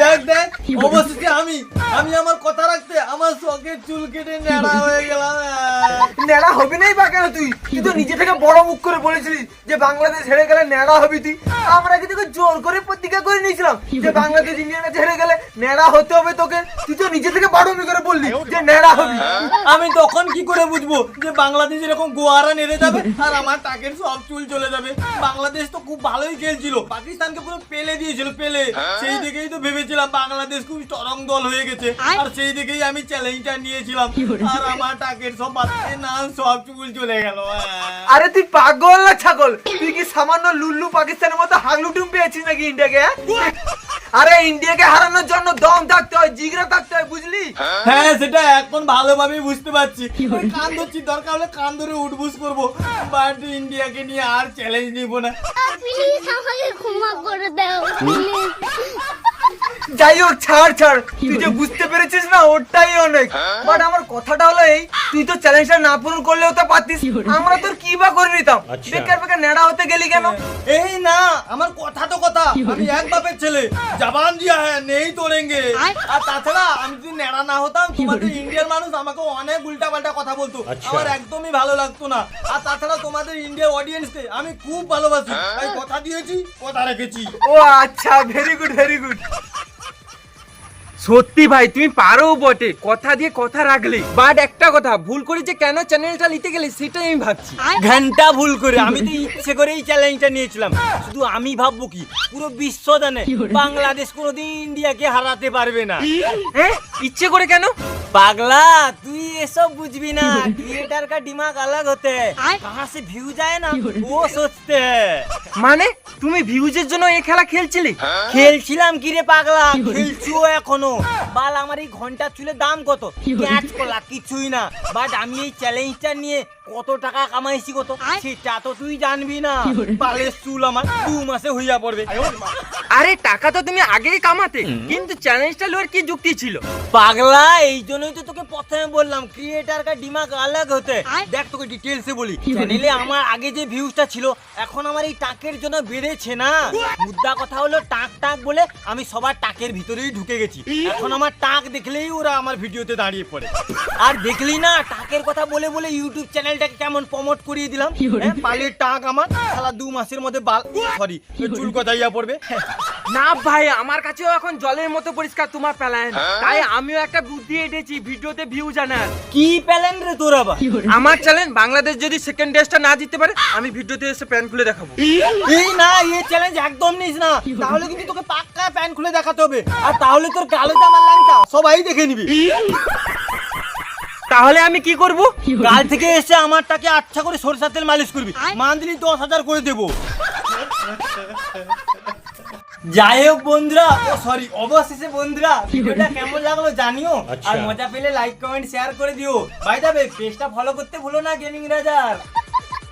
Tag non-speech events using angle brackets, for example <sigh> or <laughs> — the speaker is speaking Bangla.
দেখ <laughs> দেখ অবশেষে আমি আমি আমার কথা রাখতে আমার শখের চুল কেটে নেড়া হয়ে গেলাম ন্যাড়া হবি নাই বা কেন তুই? তুই তো নিজে থেকে বড় মুখ করে বলেছিলিস যে বাংলাদেশ হেরে গেলে নেড়া হবি তুই। আমরা কি তোকে জোর করে প্রতিজ্ঞা করে নিয়েছিলাম যে বাংলাদেশ ইন্ডিয়ার কাছে হেরে গেলে ন্যাড়া হতে হবে তোকে? তুই তো নিজে থেকে বড়মি করে বললি যে ন্যাড়া হবি। আমি তখন কি করে বুঝব যে বাংলাদেশ এরকম গোয়ারা নেড়ে যাবে আর আমার টাকের সব চুল চলে যাবে? বাংলাদেশ তো খুব ভালোই খেলছিল। পাকিস্তানকে পুরো পেলে দিয়েছিল পেলে। সেই দিকেই তো ভেবেছিলাম বাংলাদেশ খুব স্ট্রং দল হয়ে গেছে। আর সেই দিকেই আমি চ্যালেঞ্জটা নিয়েছিলাম। আর আমার টাকের সব বাচ্চা না সব চুল চলে গেল। আরে তুই পাগল না ছাগল? তুই কি সামান্য লুল্লু পাকিস্তানের মতো হাগলুটুম পেয়েছিস নাকি ইন্ডিয়াকে হ্যাঁ? আরে ইন্ডিয়াকে হারানোর জন্য দম থাকতে হয় জিগরা থাকতে হয় বুঝলি? হ্যাঁ সেটা এখন ভালোভাবে বুঝতে পারছি। কান ধরছি দরকার হলে কান ধরে উঠবুস করব। বাট ইন্ডিয়াকে নিয়ে আর চ্যালেঞ্জ নিব না। প্লিজ আমাকে ক্ষমা করে দাও প্লিজ যাই হোক ছাড় ছাড়। তুই যে বুঝতে পেরেছিস না ওটাই অনেক। বাট আমার কথাটা হলো এই তুই তো চ্যালেঞ্জটা না পূরণ করলেও তো পারতিস। আমরা তোর কি বা করে নিতাম? বেকার বেকার নেড়া হতে গেলি কেন? এই না আমার কথা তো কথা। আমি এক বাপের ছেলে। জবান দিয়া হ্যাঁ নেই তোড়েঙ্গে আর তাছাড়া আমি যদি নেড়া না হতাম তোমাদের ইন্ডিয়ার মানুষ আমাকে অনেক উল্টা পাল্টা কথা বলতো। আমার একদমই ভালো লাগতো না। আর তাছাড়া তোমাদের ইন্ডিয়ার অডিয়েন্সকে আমি খুব ভালোবাসি। আমি কথা দিয়েছি কথা রেখেছি। ও আচ্ছা ভেরি গুড ভেরি গুড সত্যি ভাই তুমি পারো বটে। কথা দিয়ে কথা রাখলে। বাট একটা কথা ভুল করে যে কেন চ্যানেলটা নিতে গেলে সেটা আমি ভাবছি। ঘণ্টা ভুল করে আমি তো ইচ্ছে করেই চ্যালেঞ্জটা নিয়েছিলাম। শুধু আমি ভাববো কি পুরো বিশ্ব জানে বাংলাদেশ কোনোদিন ইন্ডিয়াকে হারাতে পারবে না। ইচ্ছে করে কেন? পাগলা তুই এসব বুঝবি না। ক্রিয়েটার কা দিমাগ আলাদা হতে। কাহা সে ভিউ যায় না ও সোচতে মানে? তুমি ভিউজের জন্য এই খেলা খেলছিলে? খেলছিলাম কি রে পাগলা? খেলছিও এখনও। বাল আমার এই ঘণ্টা চুলে দাম কত? ক্যাচ করলা কিছুই না। বাট আমি এই চ্যালেঞ্জটা নিয়ে কত টাকা কামাইছি কত সেটা তো তুই জানবি না। বালের চুল আমার দু মাসে হইয়া পড়বে। আরে টাকা তো তুমি আগেই কামাতে। কিন্তু চ্যালেঞ্জটা লোর কি যুক্তি ছিল? পাগলা এই জন্যই তো তোকে প্রথমে বললাম ক্রিয়েটার কা দিমাগ আলাগ হতে। দেখ তোকে ডিটেলসে বলি। চ্যানেলে আমার আগে যে ভিউজটা ছিল এখন আমার এই টাকের জন্য বেড়েছে না। মুদ্রা কথা হলো টাক টাক বলে আমি সবার টাকের ভিতরেই ঢুকে গেছি। এখন আমার টাক দেখলেই ওরা আমার ভিডিওতে দাঁড়িয়ে পড়ে। আর দেখলি না টাকের কথা বলে বলে ইউটিউব চ্যানেলটাকে কেমন প্রমোট করিয়ে দিলাম? হ্যাঁ, পালের টাক আমার। সালা দু মাসের মধ্যে বাল সরি চুল কথা ইয়া পড়বে। না ভাই আমার কাছেও এখন জলের মতো পরিষ্কার তোমার প্যালায়ন। তাই আমিও একটা বুদ্ধি এঁটেছি ভিডিওতে ভিউ জানার। কি প্যালেন রে তোর আবার? আমার চ্যালেঞ্জ বাংলাদেশ যদি সেকেন্ড টেস্টটা না জিততে পারে আমি ভিডিওতে এসে প্যান খুলে দেখাবো। এই না এই চ্যালেঞ্জ একদম নিস না। তাহলে কিন্তু তোকে পাক্কা প্যান্ট খুলে দেখাতে হবে। আর তাহলে তোর কালো জামার ল্যাংটা সবাই দেখে নিবি। তাহলে আমি কি করব? কাল থেকে এসে আমারটাকে আচ্ছা করে সরিষার তেল মালিশ করবি। মান্থলি দশ হাজার করে দেবো। যাই হোক বন্ধুরা ও সরি অবশেষে বন্ধুরা ভিডিওটা কেমন লাগল জানিও। আর মজা পেলে লাইক কমেন্ট শেয়ার করে দিও। বাই যাবে পেজটা ফলো করতে ভুলো না গেমিং রাজার।